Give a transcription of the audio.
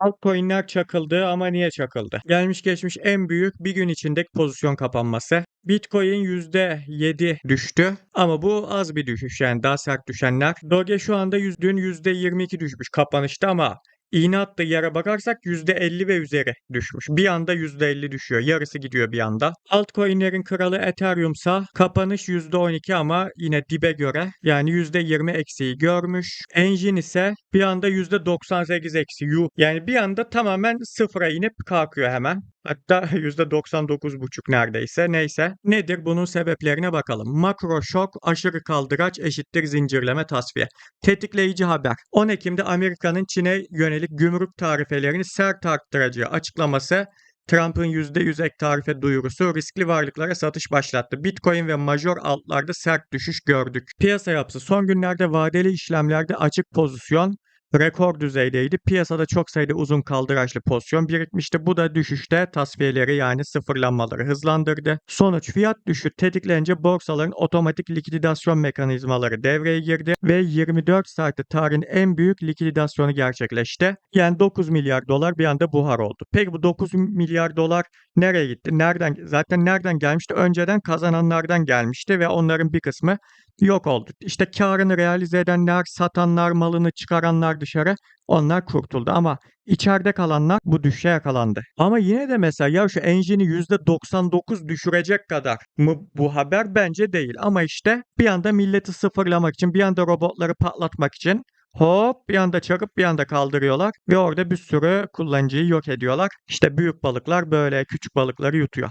Altcoin'ler çakıldı ama niye çakıldı? Gelmiş geçmiş en büyük bir gün içindeki pozisyon kapanması. Bitcoin %7 düştü ama bu az bir düşüş yani daha sert düşenler. Doge şu anda dün %22 düşmüş kapanışta ama iğne attığı yere bakarsak %50 ve üzeri düşmüş. Bir anda %50 düşüyor. Yarısı gidiyor bir anda. Altcoin'lerin kralı Ethereum'sa kapanış %12 ama yine dibe göre yani %20 eksiği görmüş. Engine ise bir anda %98 eksi yuh. Yani bir anda tamamen sıfıra inip kalkıyor hemen. Hatta %99,5 neredeyse. Neyse. Nedir bunun sebeplerine bakalım. Makro şok, aşırı kaldıraç eşittir zincirleme tasfiye. Tetikleyici haber. 10 Ekim'de Amerika'nın Çin'e yönelik gümrük tarifelerini sert arttıracağı açıklaması Trump'ın %100 ek tarife duyurusu riskli varlıklara satış başlattı. Bitcoin ve major altlarda sert düşüş gördük. Piyasa yapısı son günlerde vadeli işlemlerde açık pozisyon rekor düzeydeydi. Piyasada çok sayıda uzun kaldıraçlı pozisyon birikmişti. Bu da düşüşte tasfiyeleri yani sıfırlanmaları hızlandırdı. Sonuç fiyat düşüşü tetiklenince borsaların otomatik likidasyon mekanizmaları devreye girdi ve 24 saatte tarihin en büyük likidasyonu gerçekleşti. Yani 9 milyar dolar bir anda buhar oldu. Peki bu 9 milyar dolar nereye gitti? Nereden zaten nereden gelmişti? Önceden kazananlardan gelmişti ve onların bir kısmı yok oldu. İşte karını realize edenler, satanlar, malını çıkaranlar dışarı onlar kurtuldu ama içeride kalanlar bu düşüşe yakalandı. Ama yine de mesela ya şu engine'i %99 düşürecek kadar mı bu haber bence değil. Ama işte bir anda milleti sıfırlamak için, bir anda robotları patlatmak için hop bir anda çakıp bir anda kaldırıyorlar ve orada bir sürü kullanıcıyı yok ediyorlar. İşte büyük balıklar böyle küçük balıkları yutuyor.